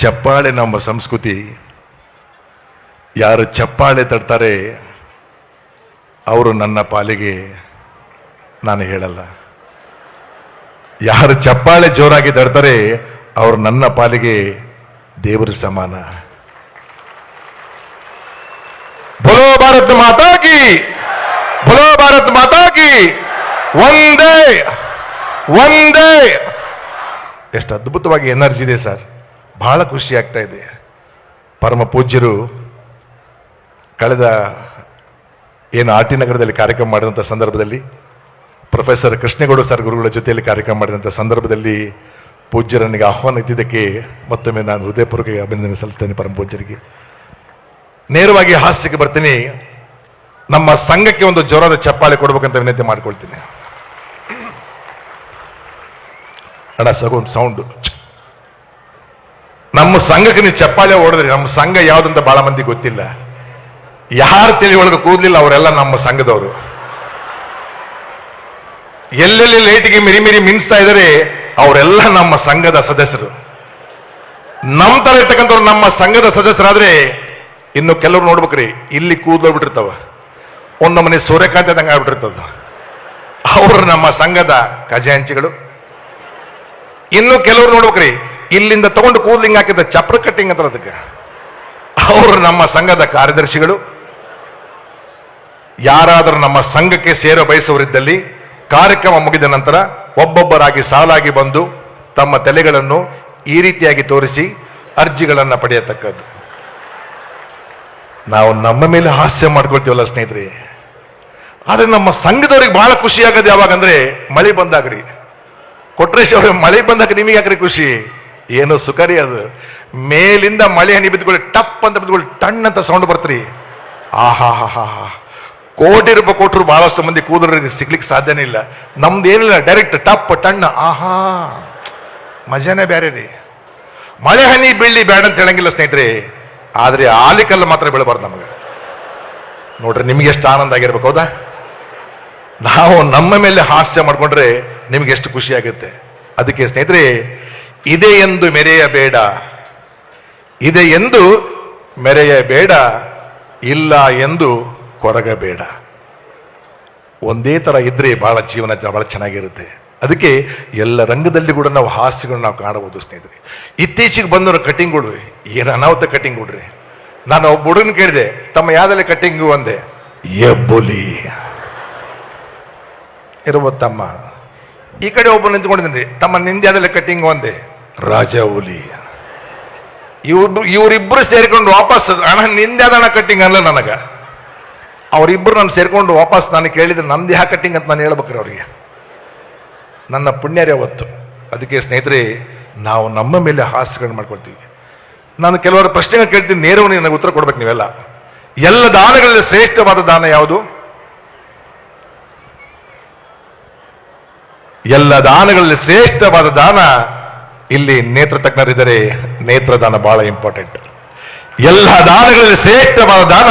ಚಪ್ಪಾಳೆ ನಮ್ಮ ಸಂಸ್ಕೃತಿ. ಯಾರು ಚಪ್ಪಾಳೆ ತಡ್ತಾರೆ ಅವರು ನನ್ನ ಪಾಲಿಗೆ ನಾನು ಹೇಳಲ್ಲ. ಯಾರು ಚಪ್ಪಾಳೆ ಜೋರಾಗಿ ತಡ್ತಾರೆ ಅವರು ನನ್ನ ಪಾಲಿಗೆ ದೇವರ ಸಮಾನ. ಬಲೋ ಭಾರತ್ ಮಾತಾಗಿ ಬಲೋ ಭಾರತ್ ಮಾತಾಗಿ ಒಂದೇ ಒಂದೇ ಎಷ್ಟು ಅದ್ಭುತವಾಗಿ ಎನರ್ಜಿ ಇದೆ ಸರ್. ಬಹಳ ಖುಷಿ ಆಗ್ತಾ ಇದೆ. ಪರಮ ಪೂಜ್ಯರು ಕಳೆದ ಏನು ಆರ್ ಟಿ ನಗರದಲ್ಲಿ ಕಾರ್ಯಕ್ರಮ ಮಾಡಿದಂಥ ಸಂದರ್ಭದಲ್ಲಿ, ಪ್ರೊಫೆಸರ್ ಕೃಷ್ಣೇಗೌಡ ಸರ್ ಗುರುಗಳ ಜೊತೆಯಲ್ಲಿ ಕಾರ್ಯಕ್ರಮ ಮಾಡಿದಂಥ ಸಂದರ್ಭದಲ್ಲಿ ಪೂಜ್ಯರನಿಗೆ ಆಹ್ವಾನ ಇದ್ದಿದ್ದಕ್ಕೆ ಮತ್ತೊಮ್ಮೆ ನಾನು ಹೃದಯಪೂರ್ವಕ ಅಭಿನಂದನೆ ಸಲ್ಲಿಸ್ತೇನೆ ಪರಮ ಪೂಜ್ಯರಿಗೆ. ನೇರವಾಗಿ ಹಾಸ್ಯಕ್ಕೆ ಬರ್ತೀನಿ. ನಮ್ಮ ಸಂಘಕ್ಕೆ ಒಂದು ಜ್ವರದ ಚಪ್ಪಾಳೆ ಕೊಡಬೇಕಂತ ವಿನಂತಿ ಮಾಡ್ಕೊಳ್ತೀನಿ. ಅಣ್ಣ ಸಗೊಂದು ಸೌಂಡ್ ನಮ್ಮ ಸಂಘಕ್ಕೆ ನೀವು ಚಪ್ಪಾಳೆ ಓಡಿದ್ರಿ ನಮ್ಮ ಸಂಘ ಯಾವ್ದಂತ ಬಹಳ ಮಂದಿ ಗೊತ್ತಿಲ್ಲ. ಯಾರು ತಿಳಿ ಒಳಗೆ ಕೂದಲಿಲ್ಲ ಅವರೆಲ್ಲ ನಮ್ಮ ಸಂಘದವರು. ಎಲ್ಲೆಲ್ಲಿ ಲೈಟ್ಗೆ ಮಿರಿ ಮಿರಿ ಮಿನ್ಸ್ತಾ ಇದ್ದಾರೆ ಅವರೆಲ್ಲ ನಮ್ಮ ಸಂಘದ ಸದಸ್ಯರು. ನಮ್ಮ ತರ ಇರ್ತಕ್ಕಂಥವ್ರು ನಮ್ಮ ಸಂಘದ ಸದಸ್ಯರಾದ್ರೆ, ಇನ್ನು ಕೆಲವ್ರು ನೋಡ್ಬೇಕ್ರಿ, ಇಲ್ಲಿ ಕೂದಲು ಬಿಟ್ಟಿರ್ತಾವ. ಒಂದು ಮನೆ ಸೂರ್ಯಕಾಂತಿ ಆದಂಗೆ ಆಗ್ಬಿಟ್ಟಿರ್ತದ. ಅವರು ನಮ್ಮ ಸಂಘದ ಖಜಾಂಚಿಗಳು. ಇನ್ನು ಕೆಲವ್ರು ನೋಡ್ಬೇಕ್ರಿ ಇಲ್ಲಿಂದ ತಗೊಂಡು ಕೂದ್ಲಿಂಗ್ ಹಾಕಿದ ಚಪ್ರ ಕಟ್ಟಿಂಗ್ ಅಂತ ಅದಕ್ಕೆ. ಅವರು ನಮ್ಮ ಸಂಘದ ಕಾರ್ಯದರ್ಶಿಗಳು. ಯಾರಾದರೂ ನಮ್ಮ ಸಂಘಕ್ಕೆ ಸೇರ ಬಯಸುವರಿದ್ದಲ್ಲಿ ಕಾರ್ಯಕ್ರಮ ಮುಗಿದ ನಂತರ ಒಬ್ಬೊಬ್ಬರಾಗಿ ಸಾಲಾಗಿ ಬಂದು ತಮ್ಮ ತಲೆಗಳನ್ನು ಈ ರೀತಿಯಾಗಿ ತೋರಿಸಿ ಅರ್ಜಿಗಳನ್ನು ಪಡೆಯತಕ್ಕದ್ದು. ನಾವು ನಮ್ಮ ಮೇಲೆ ಹಾಸ್ಯ ಮಾಡ್ಕೊಳ್ತೀವಲ್ಲ ಸ್ನೇಹಿತರೆ. ಆದರೆ ನಮ್ಮ ಸಂಘದವ್ರಿಗೆ ಬಹಳ ಖುಷಿ ಯಾವಾಗಂದ್ರೆ ಮಳೆ ಬಂದಾಗ್ರಿ. ಕೊಟ್ರೇಶ್ ಅವ್ರಿಗೆ ಮಳೆ ಬಂದಾಗ ನಿಮಗೆ ಯಾಕ್ರಿ ಖುಷಿ? ಏನು ಸುಖರಿ ಅದು? ಮೇಲಿಂದ ಮಳೆ ಹನಿ ಬಿದ್ದುಕೊಳ್ಳಿ ಟಪ್ ಅಂತ ಬಿದ್ದುಕೊಳ್ಳಿ ಟಣ್ ಅಂತ ಸೌಂಡ್ ಬರ್ತ್ರಿ. ಆಹಾ ಹಾ ಹಾ ಹಾ ಕೋಟಿ ರೂಪಾಯಿ ಕೊಟ್ಟರು ಬಹಳಷ್ಟು ಮಂದಿ ಕೂದಲರಿಗೆ ಸಿಗ್ಲಿಕ್ಕೆ ಸಾಧ್ಯನೇ ಇಲ್ಲ. ನಮ್ದು ಏನಿಲ್ಲ ಡೈರೆಕ್ಟ್ ಟಪ್, ಟಣ್ಣ, ಆಹಾ. ಮಜಾನೇ ಬೇರೆ ರೀ. ಮಳೆ ಹನಿ, ಬೀಳಿ ಬೇಡ ಅಂತ ಹೇಳಂಗಿಲ್ಲ ಸ್ನೇಹಿತರೆ. ಆದ್ರೆ ಆಲಿಕಲ್ಲ ಮಾತ್ರ ಬೀಳಬಾರ್ದು ನಮಗೆ. ನೋಡ್ರಿ, ನಿಮ್ಗೆ ಎಷ್ಟು ಆನಂದ ಆಗಿರ್ಬೇಕು, ಹೌದಾ? ನಾವು ನಮ್ಮ ಮೇಲೆ ಹಾಸ್ಯ ಮಾಡ್ಕೊಂಡ್ರೆ ನಿಮ್ಗೆ ಎಷ್ಟು ಖುಷಿ ಆಗುತ್ತೆ. ಅದಕ್ಕೆ ಸ್ನೇಹಿತರೆ ಇದೆ ಎಂದು ಮೆರೆಯಬೇಡ. ಇದೆ ಎಂದು ಮೆರೆಯಬೇಡ. ಇಲ್ಲ ಎಂದು ಕೊರಗಬೇಡ. ಒಂದೇ ತರ ಇದ್ರೆ ಭಾಳ ಜೀವನ ಬಹಳ ಚೆನ್ನಾಗಿರುತ್ತೆ. ಅದಕ್ಕೆ ಎಲ್ಲ ರಂಗದಲ್ಲಿ ಕೂಡ ನಾವು ಹಾಸ್ಯಗಳನ್ನ ನಾವು ಕಾಣಬಹುದು ಸ್ನೇಹಿತರೆ. ಇತ್ತೀಚೆಗೆ ಬಂದವರು ಕಟಿಂಗ್ಗಳು ಏನು ಅನಾಹುತ ಕಟಿಂಗ್ ಕೊಡ್ರಿ. ನಾನು ಒಬ್ಬ ಹುಡುಗನ ಕೇಳಿದೆ, ತಮ್ಮ ಯಾವ್ದಲ್ಲಿ ಕಟಿಂಗು ಅಂದೆ? ಎಬ್ಬುಲಿ. ಇರುವ ತಮ್ಮ ಈ ಕಡೆ ಒಬ್ಬ ನಿಂತ್ಕೊಂಡಿದ್ದೀನಿ. ತಮ್ಮ ನಿಂದ್ಯಾದಲ್ಲಿ ಕಟ್ಟಿಂಗ್ ಒಂದೇ. ರಾಜ ಹುಲಿ ಇವ್ರು ಇವರಿಬ್ಬರು ಸೇರಿಕೊಂಡು ವಾಪಸ್ ಅಣ್ಣ ನಿಂದ್ಯಾದಣ ಕಟ್ಟಿಂಗ್ ಅಲ್ಲ ನನಗೆ. ಅವರಿಬ್ಬರು ನಾನು ಸೇರಿಕೊಂಡು ವಾಪಸ್ ನಾನು ಕೇಳಿದ್ರೆ ನಂದು ಯಾ ಕಟ್ಟಿಂಗ್ ಅಂತ ನಾನು ಹೇಳ್ಬೇಕ್ರಿ ಅವರಿಗೆ. ನನ್ನ ಪುಣ್ಯರೇ ಅವತ್ತು. ಅದಕ್ಕೆ ಸ್ನೇಹಿತರೆ, ನಾವು ನಮ್ಮ ಮೇಲೆ ಹಾಸ್ಯಗಳನ್ನು ಮಾಡ್ಕೊಳ್ತೀವಿ. ನಾನು ಕೆಲವರು ಪ್ರಶ್ನೆಗಳು ಕೇಳ್ತೀನಿ, ನೇರವಾಗಿ ನನಗೆ ಉತ್ತರ ಕೊಡ್ಬೇಕು ನೀವೆಲ್ಲ. ಎಲ್ಲ ದಾನಗಳಲ್ಲಿ ಶ್ರೇಷ್ಠವಾದ ದಾನ ಯಾವುದು? ಎಲ್ಲ ದಾನಗಳಲ್ಲಿ ಶ್ರೇಷ್ಠವಾದ ದಾನ ಇಲ್ಲಿ ನೇತ್ರ ತಜ್ಞರಿದ್ದರೆ ನೇತ್ರದಾನ ಬಹಳ ಇಂಪಾರ್ಟೆಂಟ್. ಎಲ್ಲ ದಾನಗಳಲ್ಲಿ ಶ್ರೇಷ್ಠವಾದ ದಾನ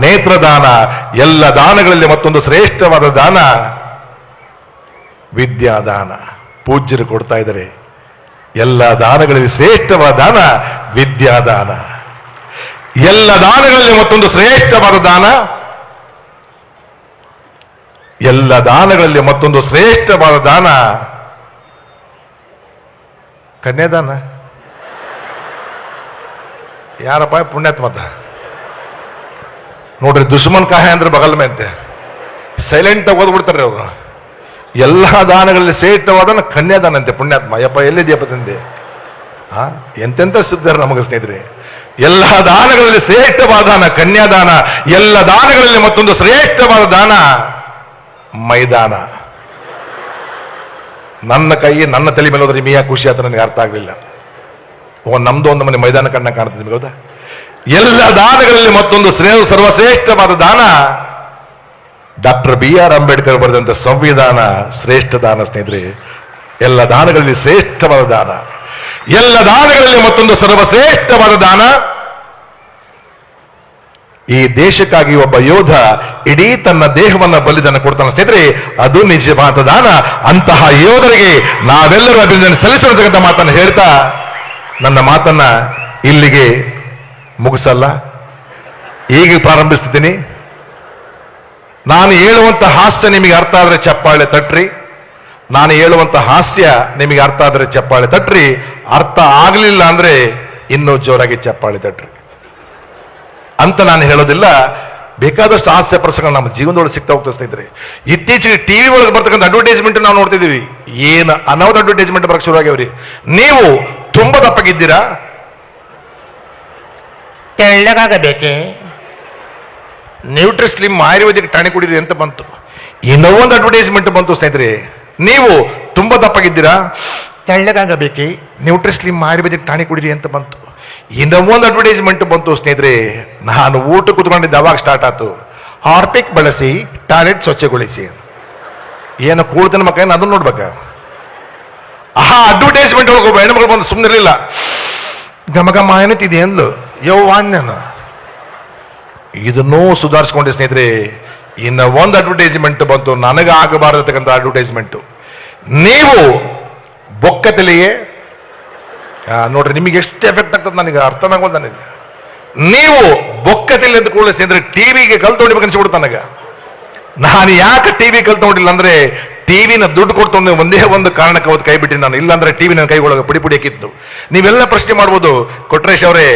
ನೇತ್ರದಾನ. ಎಲ್ಲ ದಾನಗಳಲ್ಲಿ ಮತ್ತೊಂದು ಶ್ರೇಷ್ಠವಾದ ದಾನ ವಿದ್ಯಾದಾನ. ಪೂಜ್ಯರು ಕೊಡ್ತಾ ಇದ್ದಾರೆ. ಎಲ್ಲ ದಾನಗಳಲ್ಲಿ ಶ್ರೇಷ್ಠವಾದ ದಾನ ವಿದ್ಯಾದಾನ. ಎಲ್ಲ ದಾನಗಳಲ್ಲಿ ಮತ್ತೊಂದು ಶ್ರೇಷ್ಠವಾದ ದಾನ ಎಲ್ಲ ದಾನಗಳಲ್ಲಿ ಮತ್ತೊಂದು ಶ್ರೇಷ್ಠವಾದ ದಾನ. ಕನ್ಯಾದಾನ ಯಾರಪ್ಪ? ಪುಣ್ಯಾತ್ಮ ಅಂತ ನೋಡ್ರಿ, ದುಶ್ಮನ್ ಕಾಯ ಅಂದ್ರೆ ಬಗಲ್ ಮೇಂತೆ ಸೈಲೆಂಟ್ ಆಗಿ ಓದ್ಬಿಡ್ತಾರೆ ಅವರು. ಎಲ್ಲ ದಾನಗಳಲ್ಲಿ ಶ್ರೇಷ್ಠವಾದ ಕನ್ಯಾದಾನ ಅಂತೆ, ಪುಣ್ಯಾತ್ಮ. ಯಪ್ಪ, ಎಲ್ಲಿದೆಯಪ್ಪ ತಂದೆ? ಆ, ಎಂತೆಂತ ಸಿದ್ಧರು ನಮಗೆ ಸ್ನೇಹಿತರೆ. ಎಲ್ಲ ದಾನಗಳಲ್ಲಿ ಶ್ರೇಷ್ಠವಾದ ದಾನ ಕನ್ಯಾದಾನ ಎಲ್ಲ ದಾನಗಳಲ್ಲಿ ಮತ್ತೊಂದು ಶ್ರೇಷ್ಠವಾದ ದಾನ. ಮೈದಾನ. ನನ್ನ ಕೈ, ನನ್ನ ತಲೆ ಮೇಲೆ ಹೋದ್ರೆ ನಿಮಗೆ ಖುಷಿ ಆತ ನನಗೆ ಅರ್ಥ ಆಗಲಿಲ್ಲ. ಓ, ನಮ್ದು ಒಂದು ಮನೆ ಮೈದಾನ ಕಣ್ಣ ಕಾಣ್ತದೆ ನಿಮಗೆ, ಹೌದಾ? ಎಲ್ಲ ದಾನಗಳಲ್ಲಿ ಮತ್ತೊಂದು ಸ್ನೇಹ ಸರ್ವಶ್ರೇಷ್ಠವಾದ ದಾನ. ಡಾಕ್ಟರ್ ಬಿ ಆರ್ ಅಂಬೇಡ್ಕರ್ ಬರೆದಂತ ಸಂವಿಧಾನ ಶ್ರೇಷ್ಠ ದಾನ, ಸ್ನೇಹಿತರೆ. ಎಲ್ಲ ದಾನಗಳಲ್ಲಿ ಶ್ರೇಷ್ಠವಾದ ದಾನ. ಎಲ್ಲ ದಾನಗಳಲ್ಲಿ ಮತ್ತೊಂದು ಸರ್ವಶ್ರೇಷ್ಠವಾದ ದಾನ. ಈ ದೇಶಕ್ಕಾಗಿ ಒಬ್ಬ ಯೋಧ ಇಡೀ ತನ್ನ ದೇಹವನ್ನ ಬಲಿದನ್ನು ಕೊಡ್ತಾನೆ. ಸ್ನೇಹಿತರೆ, ಅದು ನಿಜ ದಾನ. ಅಂತಹ ಯೋಧರಿಗೆ ನಾವೆಲ್ಲರೂ ಅಭಿನಂದನೆ ಸಲ್ಲಿಸಿರತಕ್ಕಂಥ ಮಾತನ್ನು ಹೇಳ್ತಾ ನನ್ನ ಮಾತನ್ನ ಇಲ್ಲಿಗೆ ಮುಗಿಸಲ್ಲ. ಈಗ ಪ್ರಾರಂಭಿಸ್ತಿದ್ದೀನಿ. ನಾನು ಹೇಳುವಂತ ಹಾಸ್ಯ ನಿಮಗೆ ಅರ್ಥ ಆದರೆ ಚಪ್ಪಾಳೆ ತಟ್ರಿ. ನಾನು ಹೇಳುವಂತ ಹಾಸ್ಯ ನಿಮಗೆ ಅರ್ಥ ಆದರೆ ಚಪ್ಪಾಳೆ ತಟ್ರಿ. ಅರ್ಥ ಆಗಲಿಲ್ಲ ಅಂದ್ರೆ ಇನ್ನೂ ಜೋರಾಗಿ ಚಪ್ಪಾಳೆ ತಟ್ರಿ. ಅಂತ ನಾನು ಹೇಳೋದಿಲ್ಲ. ಬೇಕಾದಷ್ಟು ಹಾಸ್ಯ ಪ್ರಸಂಗ ನಮ್ಮ ಜೀವನದೊಳಗೆ ಸಿಗ್ತಾ ಹೋಗ್ತಾ ಸ್ನೇಹಿತರೆ. ಇತ್ತೀಚೆಗೆ ಟಿವಿ ಒಳಗೆ ಬರ್ತಕ್ಕಂಥ ಅಡ್ವರ್ಟೈಸ್ಮೆಂಟ್ ನಾವು ನೋಡ್ತಿದ್ದೀವಿ. ಏನು ಅನಾಹುತ ಅಡ್ವರ್ಟೈಸ್ಮೆಂಟ್ ಬರಕ್ಕೆ ಶುರು ಆಗ್ಯಾವ್ರಿ. ನೀವು ತುಂಬಾ ದಪ್ಪಗಿದ್ದೀರಾ ತೆಳ್ಳಗಾಗಬೇಕೆ? ನ್ಯೂಟ್ರಿ ಸ್ಲಿಮ್ ಆಯುರ್ವೇದಿಕ್ ಟಾಣಿ ಕುಡೀರಿ ಅಂತ ಬಂತು. ಇನ್ನೊಂದು ಒಂದು ಅಡ್ವರ್ಟೈಸ್ಮೆಂಟ್ ಬಂತು ಸ್ನೇಹಿತರೆ. ನೀವು ತುಂಬಾ ದಪ್ಪಗಿದ್ದೀರಾ ತೆಳ್ಳಗಾಗಬೇಕೆ? ನ್ಯೂಟ್ರಿ ಸ್ಲಿಮ್ ಆಯುರ್ವೇದಿಕ್ ಟಾಣಿ ಕುಡೀರಿ ಅಂತ ಬಂತು. ಇನ್ನೂ ಒಂದು ಅಡ್ವರ್ಟೈಸ್ಮೆಂಟ್ ಬಂತು ಸ್ನೇಹಿತರೆ. ನಾನು ಊಟ ಕುತ್ಕೊಂಡಿದ್ದೆ ಅವಾಗ ಸ್ಟಾರ್ಟ್ ಆಯ್ತು ಹಾರ್ಪಿಕ್ ಬಳಸಿ ಟಾಯ್ಲೆಟ್ ಸ್ವಚ್ಛಗೊಳಿಸಿ. ಏನು ಕೂಡ್ತನ ಮಕ್ಕ ಅದನ್ನ ನೋಡ್ಬೇಕ? ಆ ಅಡ್ವರ್ಟೈಸ್ಮೆಂಟ್ ಒಳಗೆ ಹೆಣ್ಮಗಳು ಬಂದು ಸುಮ್ಮನೆ ಇರಲಿಲ್ಲ ಗಮ ಏನತ್ತಿದೆ ಅಂದ್ಲು. ಯವ್ವ ಅಂದ್ಯಾನು ಇದನ್ನೂ ಸುಧಾರಿಸ್ಕೊಂಡೆ ಸ್ನೇಹಿತರೆ. ಇನ್ನು ಒಂದು ಅಡ್ವರ್ಟೈಸ್ಮೆಂಟ್ ಬಂತು. ನನಗೆ ಆಗಬಾರದಕ್ಕಂಥ ಅಡ್ವರ್ಟೈಸ್ಮೆಂಟ್ ನೀವು ಬೊಕ್ಕ ತಲೆಗೆ ಆ, ನೋಡ್ರಿ, ನಿಮಗೆ ಎಷ್ಟು ಎಫೆಕ್ಟ್ ಆಗ್ತದೆ ನನಗೆ ಅರ್ಥನಾಗೋದು ನನಗೆ. ನೀವು ಬೊಕ್ಕದಲ್ಲಿ ಎಂದು ಕೂಡಲೇ ಟಿವಿಗೆ ಕಲ್ ತೊಡಿಬೇಕು ಅನ್ಸ್ಬಿಡ್ತು ನನಗೆ. ನಾನು ಯಾಕೆ ಟಿವಿ ಕಲ್ ತಗೊಂಡಿಲ್ಲ ಅಂದ್ರೆ ಟಿವಿನ ದುಡ್ಡು ಕೊಡ್ತೊಂದು ಒಂದೇ ಒಂದು ಕಾರಣಕ್ಕೆ ಅವತ್ತು ಕೈ ಬಿಟ್ಟಿನಿ ನಾನು. ಇಲ್ಲಾಂದ್ರೆ ಟಿವಿ ನನ್ನ ಕೈಗೊಳಗೆ ಪುಡಿ ಪುಡಿ ಹಾಕಿತ್ತು ನೀವೆಲ್ಲ ಪ್ರಶ್ನೆ ಮಾಡ್ಬೋದು, ಕೊಟ್ರೇಶ್ ಅವರೇ,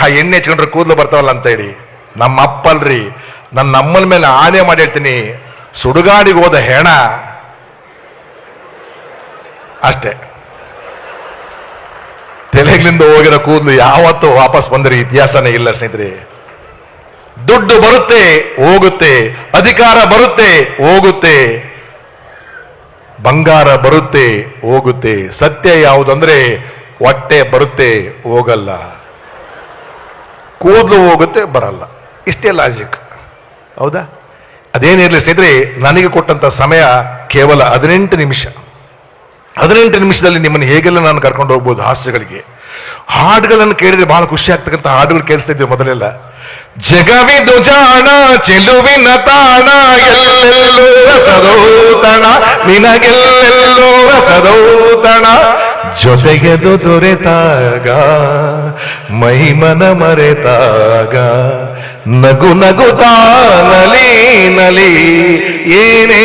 ಆ ಎಣ್ಣೆ ಹಚ್ಕೊಂಡ್ರೆ ಕೂದಲು ಬರ್ತಾವಲ್ಲ ಅಂತ ಹೇಳಿ. ನಮ್ಮ ಅಪ್ಪಲ್ರಿ ನನ್ನ ಅಮ್ಮನ ಮೇಲೆ ಆನೆ ಮಾಡಿ ಹೇಳ್ತೀನಿ, ಸುಡುಗಾಡಿಗೆ ಹೋದ ಹೆಣ. ಅಷ್ಟೇ. ತಲೆಗಳಿಂದ ಹೋಗಿರೋ ಕೂದಲು ಯಾವತ್ತೂ ವಾಪಸ್ ಬಂದರೆ ಇತಿಹಾಸನೇ ಇಲ್ಲ ಸ್ನೇಹಿತರೆ. ದುಡ್ಡು ಬರುತ್ತೆ, ಹೋಗುತ್ತೆ, ಅಧಿಕಾರ ಬರುತ್ತೆ, ಹೋಗುತ್ತೆ. ಬಂಗಾರ ಬರುತ್ತೆ, ಹೋಗುತ್ತೆ. ಸತ್ಯ ಯಾವುದಂದ್ರೆ ಹೊಟ್ಟೆ ಬರುತ್ತೆ, ಹೋಗಲ್ಲ. ಕೂದಲು ಹೋಗುತ್ತೆ, ಬರಲ್ಲ. ಇಷ್ಟೇ ಲಾಜಿಕ್ ಹೌದಾ? ಅದೇನಿರಲಿ ಸ್ನೇಹಿತರೆ, ನನಗೆ ಕೊಟ್ಟಂತ ಸಮಯ ಕೇವಲ ಹದಿನೆಂಟು ನಿಮಿಷ. ಹದಿನೆಂಟು ನಿಮಿಷದಲ್ಲಿ ನಿಮ್ಮನ್ನು ಹೇಗೆಲ್ಲ ನಾನು ಕರ್ಕೊಂಡು ಹೋಗ್ಬೋದು ಹಾಸ್ಯಗಳಿಗೆ? ಹಾಡುಗಳನ್ನು ಕೇಳಿದ್ರೆ ಬಹಳ ಖುಷಿ ಆಗ್ತಕ್ಕಂಥ ಹಾಡುಗಳು ಕೇಳಿಸ್ತಾ ಇದ್ದೀವಿ ಮೊದಲೆಲ್ಲ. ಜಗವಿ ಜಾಣ ಚೆಲುವಿನ ತಾಣ, ಎಲ್ಲೆಲ್ಲೋ ಸದೌತಣ ನಿನಗೆಲ್ಲೆಲ್ಲೋ ಸದೌತಣ ಜೊತೆಗೆದು ದೊರೆತಾಗ ಮೈಮನ ಮರೆತಾಗ. ನಗು ನಗು ನಲಿ ನಲಿ, ಏನೇ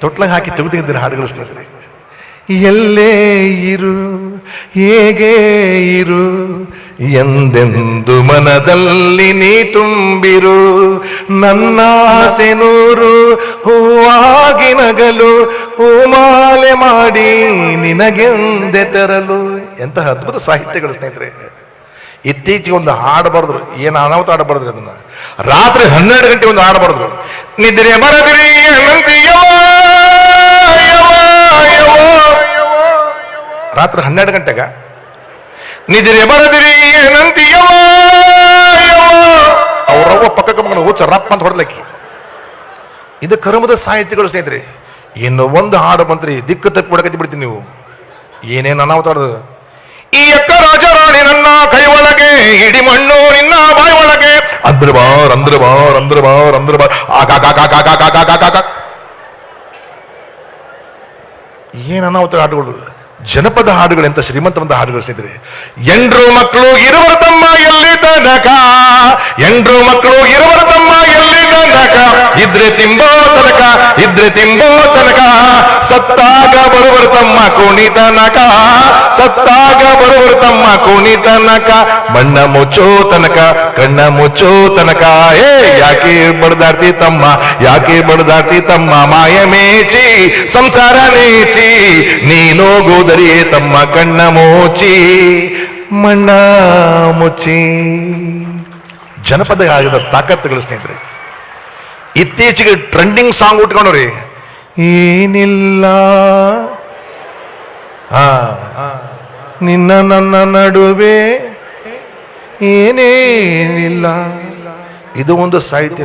ತೊಟ್ಲಾಗ ಹಾಕಿ ತೆಗೆದಿದ್ದಾರೆ ಹಾಡುಗಳು ಸ್ನೇಹಿತರೆ ಎಲ್ಲೇ ಇರು, ಹೇಗೆ ಇರು, ಎಂದೆಂದು ಮನದಲ್ಲಿ ನೀ ತುಂಬಿರು, ನನ್ನಾಸೆ ನೂರು, ಹೂವಾಗಿ ನಗಲು, ಹೂಮಾಲೆ ಮಾಡಿ ನಿನಗೆಂದೆ ತರಲು. ಎಂತಹ ಅದ್ಭುತ ಸಾಹಿತ್ಯಗಳು ಸ್ನೇಹಿತರೆ. ಇತ್ತೀಚೆಗೆ ಒಂದು ಹಾಡಬಾರ್ದು ಏನು ಅನಾಹುತ ಹಾಡು ಬರೆದ್ರು ಅದನ್ನ. ರಾತ್ರಿ ಹನ್ನೆರಡು ಗಂಟೆ ಒಂದು ಹಾಡು ಬರೆದ್ರು. ನಿದ್ರೆ ಬರದಿರಿ ರಾತ್ರಿ ಹನ್ನೆರಡು ಗಂಟೆಗ, ನಿದ್ರೆ ಬರದಿರಿ ಅವರವ್ವ ಅವ್ರವ್ವ ಪಕ್ಕಕ್ಕೆ ಮಗನ ಹುಚ್ಚ ಅಂತ ಹೊಡ್ಲಕ್ಕಿ ಇದು ಕರ್ಮದ ಸಾಹಿತ್ಯಗಳು ಸ್ನೇಹಿತರೆ, ಇನ್ನು ಒಂದು ಹಾಡು ಮಂತ್ರಿ ದಿಕ್ಕು ತಪ್ಪಿ ಹೊಡಕತ್ತಿ ಬಿಡ್ತೀನಿ ನೀವು. ಏನೇನು ಅನಾಹುತ ಈ ಎಕ್ಕ ರಾಜರಾಣಿ ನನ್ನ ಕೈ ಒಳಗೆ, ಇಡಿ ಮಣ್ಣು ನಿನ್ನ ಬಾಯಿ ಒಳಗೆ. ಅಂದ್ರ ಬಾರ್ ಅಂದ್ರ ಬಾರ್ ಅಂದ್ರ ಬಾರ್ ಅಂದ್ರ ಬಾರ್ ಆಗಾಗ ಏನ್ ಅನಾಹುತ ಹಾಡುಗಳು ಜನಪದ ಹಾಡುಗಳು ಎಂತ ಶ್ರೀಮಂತವಂತ ಹಾಡುಗಳು ಸ್ನೇಹಿತರೆ. ಎಂಡ್ರು ಮಕ್ಕಳು ಇರುವರ ತಮ್ಮ ಎಲ್ಲಿ ತನಕ? ಎಂಡ್ರು ಮಕ್ಕಳು ಇರುವರ ತಮ್ಮ ತನಕ ಇದ್ರೆ ತಿಂಬೋ ತನಕ ಇದ್ರೆ ತಿಂಬೋ ತನಕ. ಸತ್ತಾಗ ಬರುವರು ತಮ್ಮ ಕುಣಿ ತನಕ, ಸತ್ತಾಗ ಬರುವರು ತಮ್ಮ ಕುಣಿ ತನಕ. ಮಣ್ಣ ಮುಚ್ಚೋ ತನಕ, ಕಣ್ಣ ಮುಚ್ಚೋ ತನಕ. ಏ, ಯಾಕೆ ಬಡದಾರ್ತಿ ತಮ್ಮ, ಯಾಕೆ ಬಡದಾರ್ತಿ ತಮ್ಮ ಮಾಯ ಮೇಚಿ, ಸಂಸಾರ ನೇಚಿ ನೀನೋಗೋದರಿಯೇ ತಮ್ಮ ಕಣ್ಣ ಮೋಚಿ ಮಣ್ಣ ಮುಚ್ಚಿ. ಜನಪದ ಆಗದ ತಾಕತ್ತುಗಳು ಸ್ನೇಹಿತರೆ ಇತ್ತೀಚೆಗೆ ಟ್ರೆಂಡಿಂಗ್ ಸಾಂಗ್ ಉಟ್ಕೊಂಡ್ರಿ. ಏನಿಲ್ಲ. ನಿನ್ನ ನನ್ನ ನಡುವೆ ಏನೇನಿಲ್ಲ. ಇದು ಒಂದು ಸಾಹಿತ್ಯ.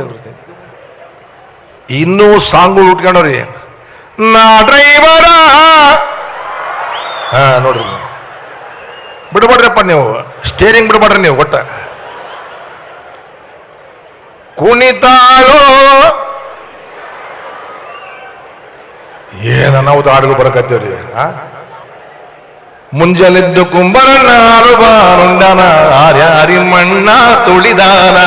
ಇನ್ನೂ ಸಾಂಗ್ಗಳು ಉಟ್ಕೊಂಡವ್ರಿ ನಾ ಡ್ರೈವರ ಹಾ, ನೋಡ್ರಿ. ಬಿಡ್ಬೇಡ್ರಪ್ಪ ನೀವು. ಸ್ಟೇರಿಂಗ್ ಬಿಡ್ಬೇಡ್ರಿ ನೀವು ಒಟ್ಟ. ಕುಣಿತಾಳೋ? ಏನ ನಾವು ಹಾಡುಗಳು ಬರಕತ್ತೀವ್ರಿ? ಮುಂಜಾನೆದ್ದು ಕುಂಬರಣ್ಣ ಅರುಬಾರುಂಡನ ಆರ್ಯಾರಿ ಮಣ್ಣ ತುಳಿದಾನ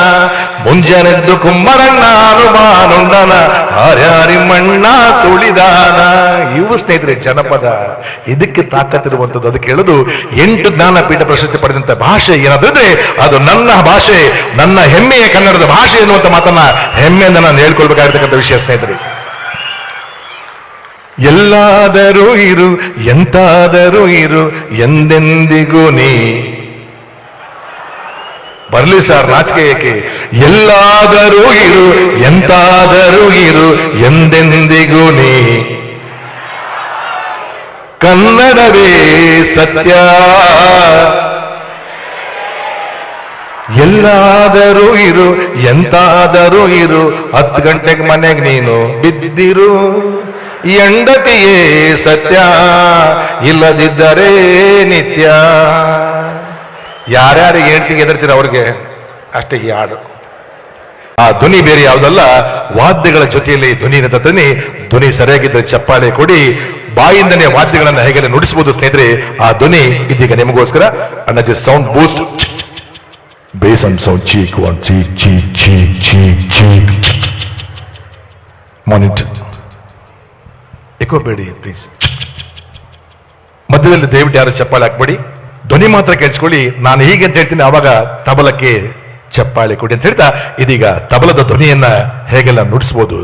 ಮುಂಜಾನೆದ್ದು ಕುಂಬರಣ್ಣ ಅನುಬಾನುಂಡನ ಆರ್ಯಾರಿ ಮಣ್ಣ ತುಳಿದಾನ. ಇವು ಸ್ನೇಹಿತರೆ ಜನಪದ. ಇದಕ್ಕೆ ತಾಕತ್ತಿರುವಂಥದ್ದು ಅದಕ್ಕೆ ಹೇಳುದು, ಎಂಟು ಜ್ಞಾನಪೀಠ ಪ್ರಶಸ್ತಿ ಪಡೆದಂತ ಭಾಷೆ ಏನಾದ್ರೆ ಅದು ನನ್ನ ಭಾಷೆ, ನನ್ನ ಹೆಮ್ಮೆಯ ಕನ್ನಡದ ಭಾಷೆ ಎನ್ನುವಂತ ಮಾತನ್ನ ಹೆಮ್ಮೆಯಿಂದ ನಾನು ಹೇಳ್ಕೊಳ್ಬೇಕಾಗಿರ್ತಕ್ಕಂಥ ವಿಷಯ ಸ್ನೇಹಿತರೆ. ಎಲ್ಲಾದರೂ ಇರು, ಎಂತಾದರೂ ಇರು, ಎಂದೆಂದಿಗೂ ನೀ ಬರ್ಲಿ ಸರ್ ನಾಚಿಕೆ ಎಲ್ಲಾದರೂ ಇರು, ಎಂತಾದರೂ ಇರು, ಎಂದೆಂದಿಗೂ ನೀ. ಕನ್ನಡವೇ ಸತ್ಯ. ಎಲ್ಲಾದರೂ ಇರು, ಎಂತಾದರೂ ಇರು, ಹತ್ತು ಗಂಟೆಗೆ ಮನೆಗೆ ನೀನು ಬಿದ್ದಿರು. ಎಂಡತಿಯೇ ಸತ್ಯ, ಇಲ್ಲದಿದ್ದರೆ ನಿತ್ಯ. ಯಾರ್ಯಾರಿಗೆ ಹೇಳ್ತಿಗೆ ಎದರ್ತೀರ ಅವ್ರಿಗೆ ಅಷ್ಟೇ ಈ ಹಾಡು. ಆ ಧ್ವನಿ ಬೇರೆ ಯಾವುದಲ್ಲ, ವಾದ್ಯಗಳ ಜೊತೆಯಲ್ಲಿ ಧ್ವನಿ ತನ್ನಿ ಧ್ವನಿ ಧ್ವನಿ ಸರಿಯಾಗಿದ್ದರೆ ಚಪ್ಪಾಳೆ ಕೊಡಿ, ಬಾಯಿಂದನೇ ವಾದ್ಯಗಳನ್ನು ಹೇಗೆ ನುಡಿಸಬಹುದು ಸ್ನೇಹಿತರೆ, ಆ ಧ್ವನಿ ಇದೀಗ ನಿಮಗೋಸ್ಕರ. Annaji sound boost bass and sound check one check check check check check monitor echo Bedi please ಮಧ್ಯದಲ್ಲಿ ದಯವಿಟ್ಟು ಯಾರು ಚಪ್ಪಾಳೆ ಹಾಕ್ಬೇಡಿ. ಧ್ವನಿ ಮಾತ್ರ ಕೇಳಿಸ್ಕೊಳ್ಳಿ. ನಾನು ಹೀಗೆ ಅಂತ ಹೇಳ್ತೀನಿ, ಆವಾಗ ತಬಲಕ್ಕೆ ಚಪ್ಪಾಳೆ ಕೊಡಿ ಅಂತ ಹೇಳ್ತಾ, ಇದೀಗ ತಬಲದ ಧ್ವನಿಯನ್ನ ಹೇಗೆಲ್ಲ ನುಡಿಸ್ಬೋದು?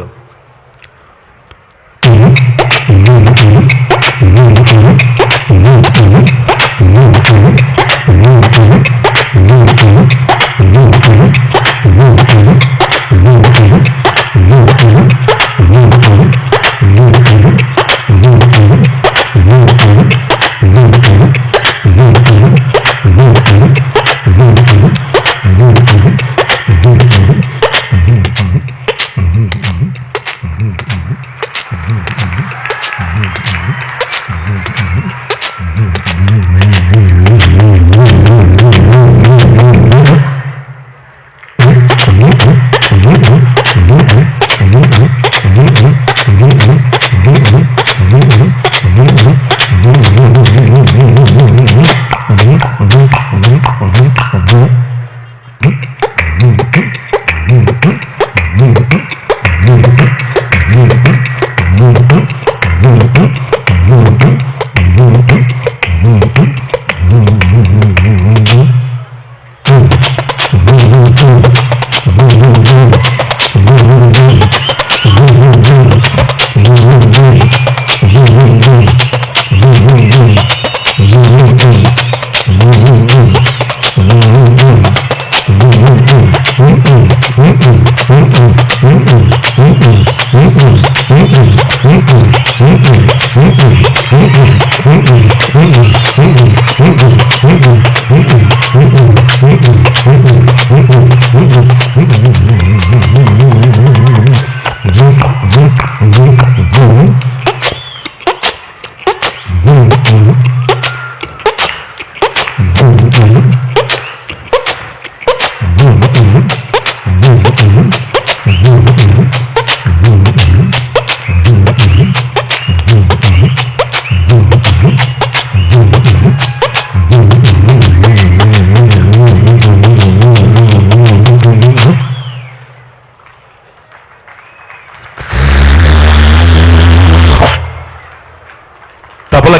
Mm-hmm.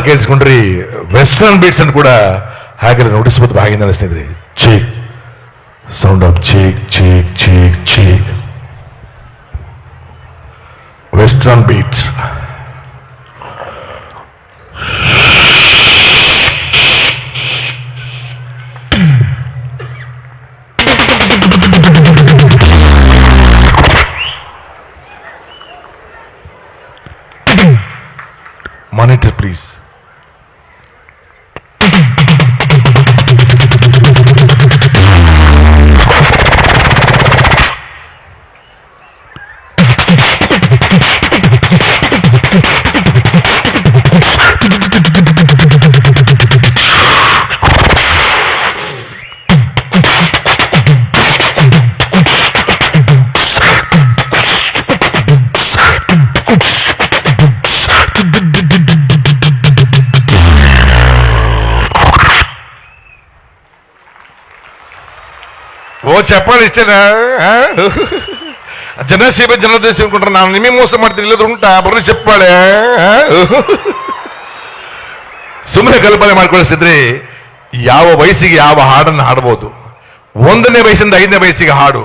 ಕೇಳಿಸ್ಕೊಂಡ್ರಿ ವೆಸ್ಟರ್ನ್ ಬೀಟ್ಸ್ ಅನ್ನು ಕೂಡ ಹಾಗೆ ನುಡಿಸಬಹುದು ಹಾಗೆ ಅನಿಸ್ತಿದ್ರಿ check sound of check check check check western beats ಚಪ್ಪಾಳೆ ಇಷ್ಟೇನಾ ಜನದೇಶ ಅನ್ಕೊಂಡ್ರೆ ನಾನು ನಿಮಗೆ ಮೋಸ ಮಾಡ್ತೀನಿ, ಇಲ್ಲದ್ರೆ ಉಂಟಾ? ಬರೀ ಚಪ್ಪಾಳೆ ಸುಮ್ಮನೆ ಕಲ್ಪನೆ ಮಾಡ್ಕೊಳಿಸಿದ್ರೆ ಯಾವ ವಯಸ್ಸಿಗೆ ಯಾವ ಹಾಡನ್ನು ಹಾಡಬಹುದು ಒಂದನೇ ವಯಸ್ಸಿಂದ ಐದನೇ ವಯಸ್ಸಿಗೆ ಹಾಡು.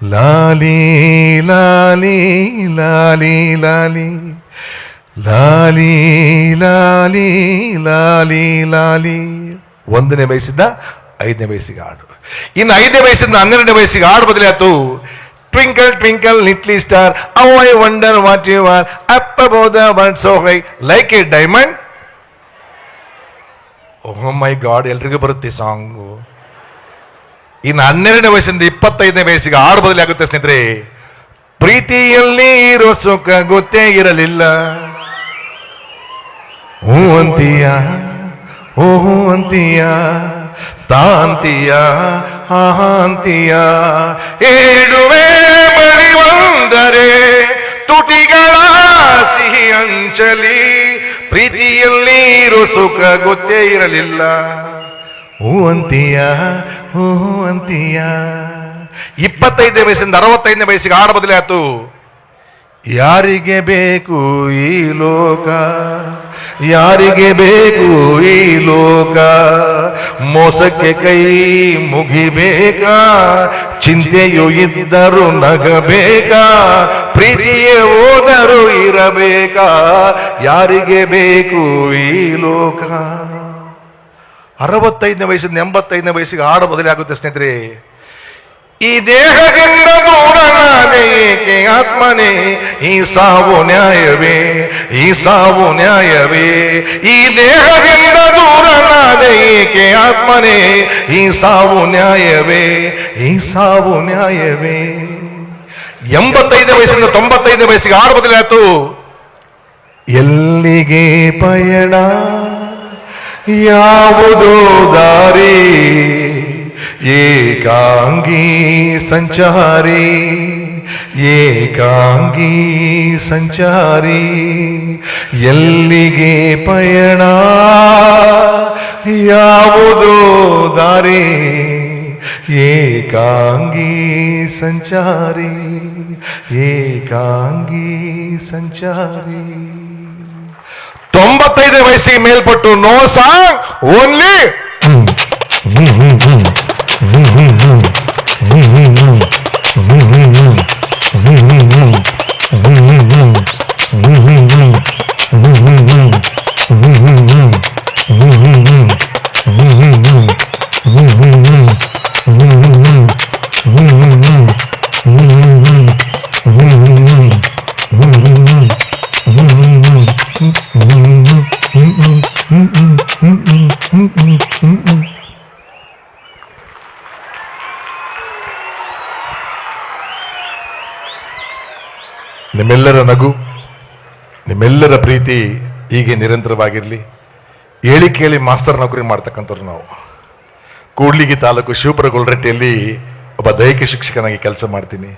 ಲಾಲಿ ಲಾಲಿ ಲಾಲಿ ಲಾಲಿ ಲಾಲಿ ಲಾಲಿ ಲಾಲಿ ಲಾಲಿ, ಒಂದನೇ ವಯಸ್ಸಿಂದ ಐದನೇ ವಯಸ್ಸಿಗೆ ಹಾಡು ಇನ್ನು ಐದನೇ ವಯಸ್ಸಿಂದ ಹನ್ನೆರಡನೇ ವಯಸ್ಸಿಗೆ ಹಾಡು ಬದಲಾಯ್ತು twinkle twinkle little star how I wonder what you are up above world so high like a diamond oh my god ಎಲ್ರಿಗೂ ಬರುತ್ತೆ ಸಾಂಗು ಇನ್ನು ಹನ್ನೆರಡನೇ ವಯಸ್ಸಿಂದ ಇಪ್ಪತ್ತೈದನೇ ವಯಸ್ಸಿಗೆ ಆರು ಬದಲಿ ಆಗುತ್ತೆ ಸ್ನೇಹಿತರೆ. ಪ್ರೀತಿಯಲ್ಲಿ ಇರೋ ಸುಖ ಗೊತ್ತೇ ಇರಲಿಲ್ಲ. ಹೂ ಅಂತೀಯ ಓ ಹೂ ಅಂತೀಯ ತಾಂತೀಯ ಹಾ ಏಡುವೆ ಬಳಿ ಬಂದರೆ ತುಟಿಗಳ ಸಿಹಿ ಅಂಚಲಿ, ಪ್ರೀತಿಯಲ್ಲಿ ಇರೋ ಸುಖ ಗೊತ್ತೇ ಇರಲಿಲ್ಲ. ಹೂ ಅಂತೀಯ ಹೂ ಅಂತೀಯ. ಇಪ್ಪತ್ತೈದನೇ ವಯಸ್ಸಿಂದ ಅರವತ್ತೈದನೇ ವಯಸ್ಸಿಗೆ ಆಡ ಬದಲಾಯ್ತು. ಯಾರಿಗೆ ಬೇಕು ಈ ಲೋಕ? ಯಾರಿಗೆ ಬೇಕು ಈ ಲೋಕ? ಮೋಸಕ್ಕೆ ಕೈ ಮುಗಿಬೇಕಾ? ಚಿಂತೆಯು ಇದ್ದರೂ ನಗಬೇಕಾ? ಪ್ರೀತಿಯೇ ಹೋದರೂ ಇರಬೇಕಾ? ಯಾರಿಗೆ ಬೇಕು ಈ ಲೋಕ? ಅರವತ್ತೈದನೇ ವಯಸ್ಸಿಂದ ಎಂಬತ್ತೈದನೇ ವಯಸ್ಸಿಗೆ ಹಾಡು ಬದಲಾಗುತ್ತೆ ಸ್ನೇಹಿತರೆ. ಈ ದೇಹದಿಂದ ದೂರನಾದೆ ಏಕೆ ಆತ್ಮನೇ? ಈ ಸಾವು ನ್ಯಾಯವೇ? ಈ ಸಾವು ನ್ಯಾಯವೇ? ಈ ದೇಹದಿಂದ ದೂರನಾದೆ ಏಕೆ ಆತ್ಮನೇ? ಈ ಸಾವು ನ್ಯಾಯವೇ? ಈ ಸಾವು ನ್ಯಾಯವೇ? ಎಂಬತ್ತೈದು ವಯಸ್ಸಿಂದ ತೊಂಬತ್ತೈದು ವಯಸ್ಸಿಗೆ ಆರು ಬದಲಾಯಿತು. ಎಲ್ಲಿಗೆ ಪಯಣ? ಯಾವುದೋ ದಾರಿ? ಏಕಾಂಗಿ ಸಂಚಾರಿ ಏಕಾಂಗಿ ಸಂಚಾರಿ, ಎಲ್ಲಿಗೆ ಪಯಣ? ಯಾವುದೋ ದಾರಿ? ಏಕಾಂಗಿ ಸಂಚಾರಿ ಏಕಾಂಗಿ ಸಂಚಾರಿ. ತೊಂಬತ್ತೈದು ವಯಸ್ಸಿಗೆ ಮೇಲ್ಪಟ್ಟು ನೋ ಸಾಂಗ್, ಓನ್ಲಿ. Mm-hmm. ನಿಮ್ಮೆಲ್ಲರ ನಗು, ನಿಮ್ಮೆಲ್ಲರ ಪ್ರೀತಿ ಹೀಗೆ ನಿರಂತರವಾಗಿರಲಿ. ಹೇಳಿ ಕೇಳಿ ಮಾಸ್ತರ್ ನೌಕರಿ ಮಾಡ್ತಕ್ಕಂಥವ್ರು ನಾವು. ಕೂಡ್ಲಿಗಿ ತಾಲೂಕು ಶಿವಪುರ ಗೊಲ್ರಟ್ಟಿಯಲ್ಲಿ ಒಬ್ಬ ದೈಹಿಕ ಶಿಕ್ಷಕನಾಗಿ ಕೆಲಸ ಮಾಡ್ತೀನಿ.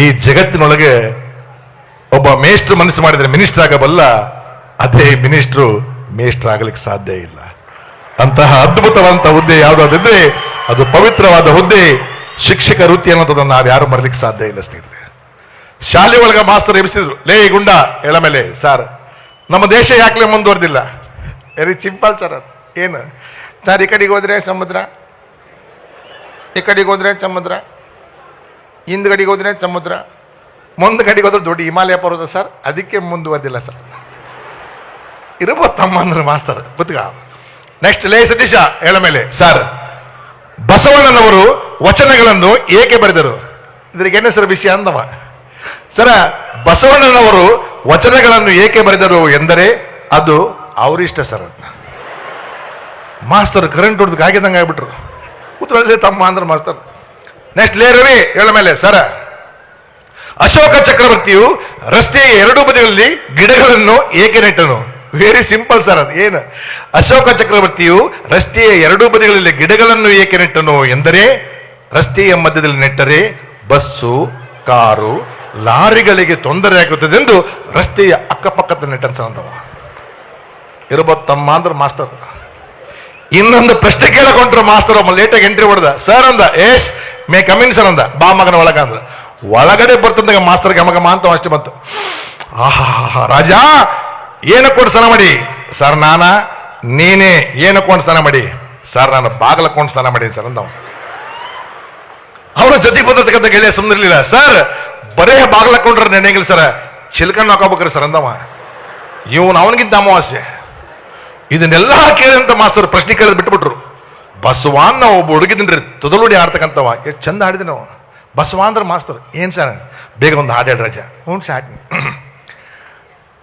ಈ ಜಗತ್ತಿನೊಳಗೆ ಒಬ್ಬ ಮೇಷ್ಟ್ರು ಮನಸ್ಸು ಮಾಡಿದರೆ ಮಿನಿಸ್ಟರ್ ಆಗಬಲ್ಲ, ಅದೇ ಮಿನಿಸ್ಟ್ರು ಮೇಷ್ಟ್ರ್ ಆಗಲಿಕ್ಕೆ ಸಾಧ್ಯ ಇಲ್ಲ. ಅಂತಹ ಅದ್ಭುತವಂತ ಹುದ್ದೆ ಯಾವುದಾದ್ರೆ ಅದು ಪವಿತ್ರವಾದ ಹುದ್ದೆ ಶಿಕ್ಷಕ ವೃತ್ತಿ ಅನ್ನೋದನ್ನು ನಾವು ಯಾರು ಮರಲಿಕ್ಕೆ ಸಾಧ್ಯ ಇಲ್ಲ ಸ್ನೇಹಿತರೆ. ಶಾಲೆ ಒಳಗ ಮಾಸ್ತರ್ ಎಬ್ಸಿದ್ರು ಲೇ ಗುಂಡ ಎಳ ಮೇಲೆ. ಸರ್, ನಮ್ಮ ದೇಶ ಯಾಕಲೇ ಮುಂದುವರೆದಿಲ್ಲ? ವೆರಿ ಸಿಂಪಲ್ ಸರ್ ಅದು. ಏನು? ಸರ್, ಈ ಕಡೆಗೆ ಹೋದ್ರೆ ಸಮುದ್ರ? ಈ ಕಡೆಗೆ ಹೋದ್ರೆ ಸಮುದ್ರ? ಹಿಂದ್ಗಡೆಗೆ ಹೋದ್ರೆ ಸಮುದ್ರ? ಮುಂದ್ ಕಡೆಗೆ ಹೋದ್ರೆ ದೊಡ್ಡ ಹಿಮಾಲಯ ಪರ್ವತ ಸರ್. ಅದಕ್ಕೆ ಮುಂದುವರೆದಿಲ್ಲ ಸರ್. ಇರ್ಬೋದು ತಮ್ಮ ಅಂದ್ರೆ ಮಾಸ್ತರ್ ಗೊತ್ತಿಗ ನೆಕ್ಸ್ಟ್ ಲೇ, ಸತೀಶ ಹೇಳ ಮೇಲೆ. ಸರ್, ಬಸವಣ್ಣನವರು ವಚನಗಳನ್ನು ಏಕೆ ಬರೆದರು? ಇದ್ರಿಗೆ ಸರ್ ವಿಷಯ ಅಂದವ? ಸರ, ಬಸವಣ್ಣನವರು ವಚನಗಳನ್ನು ಏಕೆ ಬರೆದರು ಎಂದರೆ ಅದು ಅವರಿಷ್ಟ ಸರ್ ಮಾಸ್ತರ್ ಕರೆಂಟ್ ಹೊಡೆದು ಕಾಗಿದಂಗೆ ಆಗ್ಬಿಟ್ರು. ಕೂತ್ಕೊಳ್ಳಿ ತಮ್ಮ ಅಂದ್ರೆ ಮಾಸ್ತರ್. ನೆಕ್ಸ್ಟ್ ಲೇ ರವಿ, ಹೇಳ ಮೇಲೆ. ಸರ, ಅಶೋಕ ಚಕ್ರವರ್ತಿಯು ರಸ್ತೆಯ ಎರಡೂ ಬದಿಗಳಲ್ಲಿ ಗಿಡಗಳನ್ನು ಏಕೆ ನೆಟ್ಟನು? ವೆರಿ ಸಿಂಪಲ್ ಸರ್ ಅದು. ಏನು? ಅಶೋಕ ಚಕ್ರವರ್ತಿಯು ರಸ್ತೆಯ ಎರಡೂ ಬದಿಗಳಲ್ಲಿ ಗಿಡಗಳನ್ನು ಏಕೆ ನೆಟ್ಟನು ಎಂದರೆ, ರಸ್ತೆಯ ಮಧ್ಯದಲ್ಲಿ ನೆಟ್ಟರೆ ಬಸ್ಸು, ಕಾರು ಲಾರಿಗಳಿಗೆ ತೊಂದರೆ ಆಗುತ್ತದೆ ಎಂದು ರಸ್ತೆಯ ಅಕ್ಕಪಕ್ಕದ ನೆಟ್ಟನ್ ಸರ್ ಅಂದವ ಇರ್ಬೋದು ತಮ್ಮ ಅಂದ್ರೆ ಮಾಸ್ತರ್. ಇನ್ನೊಂದು ಪ್ರಶ್ನೆ ಕೇಳಕೊಂಡ್ರು ಮಾಸ್ತರ್ ಒಮ್ಮೆ ಲೇಟಾಗಿ ಎಂಟ್ರಿ ಹೊಡೆದ. ಸರ್ ಅಂದ ಏಸ್ ಮೇ ಕಮಿನ್ ಸರ್ ಅಂದ. ಬಾ ಮಗನ ಒಳಗ ಅಂದ್ರೆ. ಒಳಗಡೆ ಬರ್ತಂದಾಗ ಮಾಸ್ತರ್ ಗಮಗಮ ಗಮ ಅಂತ ಅಷ್ಟೇ ಬಂತು. ಆಹಾ ರಾಜ ಏನು ಕೊಂಡು ಸ್ನಾನ ಮಾಡಿ. ಸರ್ ನಾನ? ನೀನೇ ಏನು ಕೊಂಡು ಸ್ನಾನ ಮಾಡಿ. ಸರ್ ನಾನು ಬಾಗಲ ಕೊಂಡು ಸ್ನಾನ ಮಾಡಿ ಸರ್ ಅಂದವ. ಅವರ ಜೊತೆ ಬಂದಿರ್ತಕ್ಕಂಥ ಗೆಳೆಯ ಸುಮ್ಮನಿರ್ಲಿಲ್ಲ ಸರ್ ಬರೇ ಬಾಗ್ಲಕೊಂಡ್ರೆ ನೆನೆಗಿಲ್ಲ ಸರ. ಚಿಲ್ಕನ್ ಹಾಕೋಬೇಕ್ರಿ ಸರ್ ಅಂದವ. ಇವನು ಅವನಿಗಿದ್ದ ಅಮಾವಾಸ್ಯೆ. ಇದನ್ನೆಲ್ಲ ಕೇಳಿದಂತ ಮಾಸ್ತರ್ ಪ್ರಶ್ನೆ ಕೇಳಿದ್ ಬಿಟ್ಬಿಟ್ರು. ಬಸವಾನ್ ನಾವು ಒಬ್ಬ ಹುಡುಗಿದ್ರಿ ತುದಲುಡಿ ಆಡ್ತಕ್ಕಂಥವ. ಎಷ್ಟು ಚಂದ ಆಡಿದ್ರಿ ನಾವು ಬಸವ ಅಂದ್ರೆ ಮಾಸ್ತರ್. ಏನ್ ಸರ್? ಬೇಗ ಒಂದು ಹಾಡು ಹೇಳಿ ರಾಜ. ಹ್ಞೂ ಸಾಕು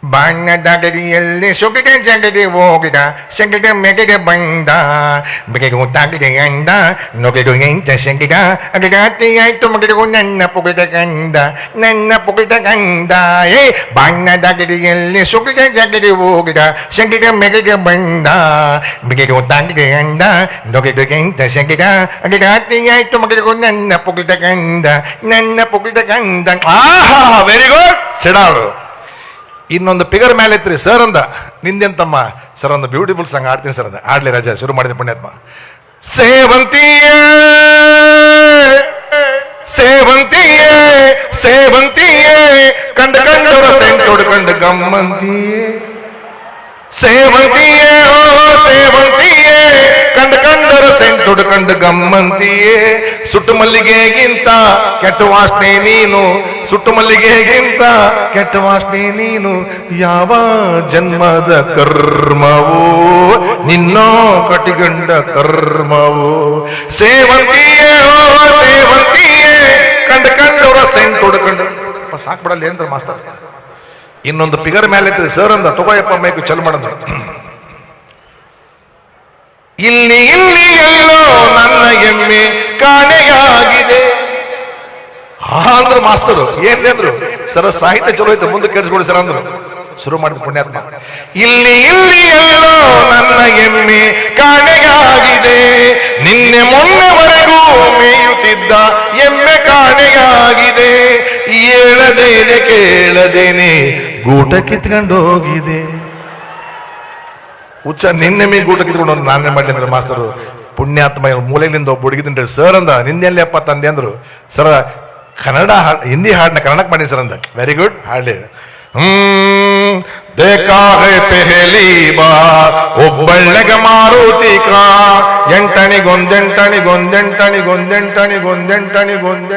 ಬಣ್ಣದಗಡಿಯಲ್ಲಿ ಸುಗದ ಜಗದೆ ಹೋಗಿದ ಸಗದ ಮೆಗದೆ ಬಂದ ಬೆಗೆದು ತಾಗದೆ ಅಂದ, ನೊಗೆದು ಎಂತ ಸಗಿದ ಅಗರಾತಿ ಆಯ್ತು ಮಗದು ನನ್ನ ಪುಗದ ಗಂಡ ನನ್ನ ಪುಗದ ಗಂಡ ಏ ಬಣ್ಣದಗಡಿಯಲ್ಲಿ ಸುಗದ ಜಗದೆ ಹೋಗಿದ ಸಗದ ಮೆಗದೆ ಬಂದ ಬೆಗೆದು ತಾಗದೆ ಅಂದ, ನೊಗೆದು ಎಂತ ಸಗಿದ ಅಗರಾತಿ ಆಯ್ತು ಮಗದು ನನ್ನ ಪುಗದ ಗಂಡ ನನ್ನ ಪುಗದ ಗಂಡ ಆಹಾ ವೆರಿ ಗುಡ್ ಸಿಡಾಳು. ಇನ್ನೊಂದು ಪಿಗರ್ ಮೇಲೆ ಇತ್ತು ಸರ್ ಅಂದ, ನಿಂದೆಂತಮ್ಮ? ಸರ್ ಒಂದು ಬ್ಯೂಟಿಫುಲ್ ಸಾಂಗ್ ಆಡ್ತೀನಿ ಸರ್ ಅಂದ. ಆಡ್ಲಿ ರಾಜ, ಶುರು ಮಾಡಿದ ಪುಣ್ಯಾತ್ಮ. ಸೇವಂತಿಯೇ ಸೇವಂತಿಯೇ ಸೇವಂತಿಯೇ, ಕಂಡ ಕಂಡವರ ಕಂಡು ಗಮ್ಮಂತಿಯೇ. ಸೇವಂತಿಯೇ, ಓ ಸೇವಂತಿಯೇ, ಕಂಡ ಕಂಡರ ಸೆಂಟುಡು ಕಂಡು ಗಮ್ಮಂತಿಯೇ. ಸುಟ್ಟು ಮಲ್ಲಿಗೆಗಿಂತ ಕೆಟ್ಟ ವಾಸನೆ ನೀನು ಸುಟ್ಟು ಮಲ್ಲಿಗೆಗಿಂತ ಕೆಟ್ಟ ವಾಸನೆ ನೀನು, ಯಾವ ಜನ್ಮದ ಕರ್ಮವೋ, ನಿನ್ನ ಕಟಿಗಂಡ ಕರ್ಮವೋ. ಸೇವಂತಿಯೇ, ಓ ಸೇವಂತಿಯೇ, ಕಂಡ ಕಂಡವರ ಸೆಂಟುಡು ಕಂಡು ಸಾಕ್ಬಿಡಲ್ಲ ಏನ್ರ ಮಾಸ್ತರ್. ಇನ್ನೊಂದು ಪಿಗರ್ ಮೇಲೆ ಇತ್ತು ಸರ್ ಅಂದ ತಗೋಯಪ್ಪ ಮೈಕು ಚಲ್ ಮಾಡಂದ್ರು. ಇಲ್ಲಿ ಇಲ್ಲಿ ಎಲ್ಲೋ ನನ್ನ ಎಮ್ಮೆ ಕಾಣೆಯಾಗಿದೆ. ಅಂದ್ರು ಮಾಸ್ತರು, ಏನ್ ಅಂದ್ರು? ಸರ ಸಾಹಿತ್ಯ ಚಲೋ ಐತೆ, ಮುಂದೆ ಕೇಳಿಸ್ಕೊಡಿ ಸರ್ ಅಂದ್ರು. ಶುರು ಮಾಡಿದ ಪುಣ್ಯಾತ್ಮ. ಇಲ್ಲಿ ಇಲ್ಲಿ ಎಲ್ಲೋ ನನ್ನ ಎಮ್ಮೆ ಕಾಣೆಯಾಗಿದೆ. ನಿನ್ನೆ ಮೊನ್ನೆವರೆಗೂ ಮೇಯುತ್ತಿದ್ದ ಎಮ್ಮೆ ಕಾಣೆಯಾಗಿದೆ. ಏಳದೇನೆ, ಕೇಳದೇನೆ ಗೂಟ ಕಿತ್ಕೊಂಡು ಹೋಗಿದೆ ಹುಚ್ಚ, ನಿನ್ನೆ ಮೀ ಗೂಟ ಕಿತ್ಕೊಂಡು ನಾನೇ ಮಾಡಲಿ ಅಂದ್ರೆ ಮಾಸ್ತರು. ಪುಣ್ಯಾತ್ಮ ಮೂಲೆಗಳಿಂದ ಒಬ್ಬ ಹುಡುಗಿದ್ರೆ ಸರ್ ಅಂದ. ನಿನ್ನೆಲ್ಲಿ ಅಪ್ಪ ತಂದೆ ಅಂದ್ರು. ಸರ, ಕನ್ನಡ ಹಿಂದಿ ಹಾಡನ್ನ ಕನ್ನಡಕ್ಕೆ ಮಾಡಿ ಸರ್ ಅಂದ. ವೆರಿ ಗುಡ್ ಹಾಡ್ಲಿ ಹ್ಮ್ ದೇಖಾ ಎಂಟಣಿ ಗೊಂದೆಂಟಣಿ ಗೊಂದೆಂಟಣಿ ಗೊಂದೆಂಟಣಿ ಗೊಂದೆಂಟಣಿ ಕಾ ಗೊಂದ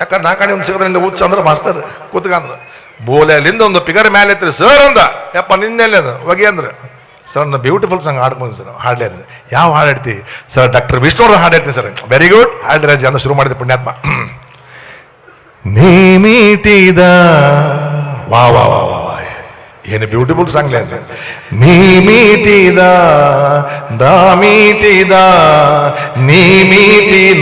ಯಾಕಂದ್ರೆ ನಾ ಕಡೆ ಒಂದು ಸಿಗದ್ರಿಂದ ಹುಚ್ಚ ಅಂದ್ರೆ ಮಾಸ್ತರ್ ಕೂತ್ಕಂದ್ರ. ಬೋಲೆ ಅಲ್ಲಿಂದ ಒಂದು ಪಿಗರ್ ಮೇಲೆ ಐತ್ರಿ ಸರ್ ಅಂದ. ಯಪ್ಪ, ನಿನ್ನೆಲ್ಲ ಹೊಗೆ ಅಂದ್ರೆ. ಸರ್ ನನ್ನ ಬ್ಯೂಟಿಫುಲ್ ಸಾಂಗ್ ಹಾಡ್ಕೊಂಡು ಸರ್ ಹಾಡ್ಲೇ ಅಂದ್ರೆ ಯಾವ ಹಾಡು ಹೇಳ್ತಿ? ಸರ್ ಡಾಕ್ಟರ್ ವಿಷ್ಣು ಅವ್ರ ಹಾಡು ಸರ್ ವೆರಿ ಗುಡ್ ಹಾಡ್ ರಾಜ ಅಂತ ಶುರು ಮಾಡಿದ ಪುಣ್ಯಾತ್ಮ. ನೀ ಮೀಟಿದ ವಾ ವಾ ವಾ ವಾ ವಾ. ಏನು ಬ್ಯೂಟಿಫುಲ್ ಸಾಂಗ್ ನೀ ಮೀಟಿದ ದಾ ಮೀಟಿದ ನೀ ಮೀಟಿ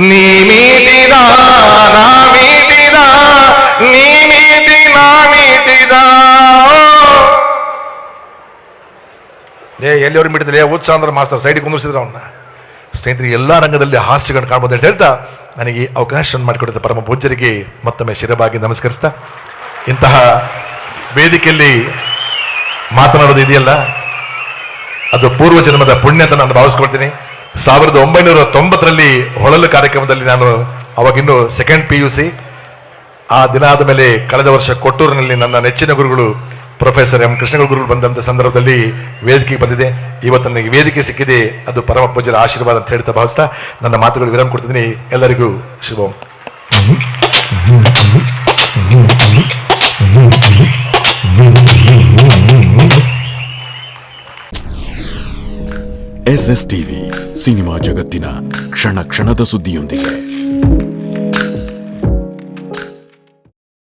ನೀ ಮೀಟಿದ ನಾ ಮೀಟಿದ ನೀ ಮೀಟಿ ನಾ ಮೀಟಿದ ಏ ಎಲ್ಲಿಯವ್ರು ಮಿಡಿದ್ರೆ? ಉತ್ಸಾಹ ಅಂದ್ರೆ ಮಾಸ್ತರ್, ಸೈಡಿಗೆ ಕುಂದಿಸಿದ್ರು ಅವನ್ನ ಸ್ನೇಹಿತರೆ, ಎಲ್ಲ ರಂಗದಲ್ಲಿ ಹಾಸ್ಯಗಳನ್ನು ಕಾಣ್ಬೋದು ಅಂತ ಹೇಳ್ತಾ ನನಗೆ ಅವಕಾಶವನ್ನು ಅವಕಾಶ ಮಾಡಿಕೊಡಿದ ಪರಮ ಪೂಜ್ಯರಿಗೆ ಮತ್ತೊಮ್ಮೆ ಶಿರಬಾಗಿ ನಮಸ್ಕರಿಸ್ತಾ. ಇಂತಹ ವೇದಿಕೆಯಲ್ಲಿ ಮಾತನಾಡೋದು ಇದೆಯಲ್ಲ? ಅದು ಪೂರ್ವ ಜನ್ಮದ ಪುಣ್ಯ ಅಂತ ನಾನು ಭಾವಿಸ್ಕೊಳ್ತೀನಿ. ಸಾವಿರದ ಒಂಬೈನೂರ ತೊಂಬತ್ತರಲ್ಲಿ ಹೊಳಲು ಕಾರ್ಯಕ್ರಮದಲ್ಲಿ ನಾನು ಅವಾಗಿನ್ನೂ ಸೆಕೆಂಡ್ ಪಿ ಯು ಸಿ ಆ ದಿನ ಆದ ಮೇಲೆ ಕಳೆದ ವರ್ಷ ಕೊಟ್ಟೂರಿನಲ್ಲಿ ನನ್ನ ನೆಚ್ಚಿನ ಗುರುಗಳು ಪ್ರೊಫೆಸರ್ ಎಂ ಕೃಷ್ಣ ಗುರುಗಳು ಬಂದಂತ ಸಂದರ್ಭದಲ್ಲಿ ವೇದಿಕೆಗೆ ಬಂದಿದೆ. ಇವತ್ತು ನನಗೆ ವೇದಿಕೆ ಸಿಕ್ಕಿದೆ. ಅದು ಪರಮ ಪೂಜರ ಆಶೀರ್ವಾದ ಅಂತ ಹೇಳ್ತಾ ಭಾವಿಸ್ತಾ ನನ್ನ ಮಾತುಗಳು ವಿರಾಮ ಕೊಡ್ತಿದ್ದೀನಿ. ಎಲ್ಲರಿಗೂ ಶುಭಂ. ಎಸ್ ಎಸ್ ಟಿವಿ ಸಿನಿಮಾ ಜಗತ್ತಿನ ಕ್ಷಣ ಕ್ಷಣದ ಸುದ್ದಿಯೊಂದಿಗೆ.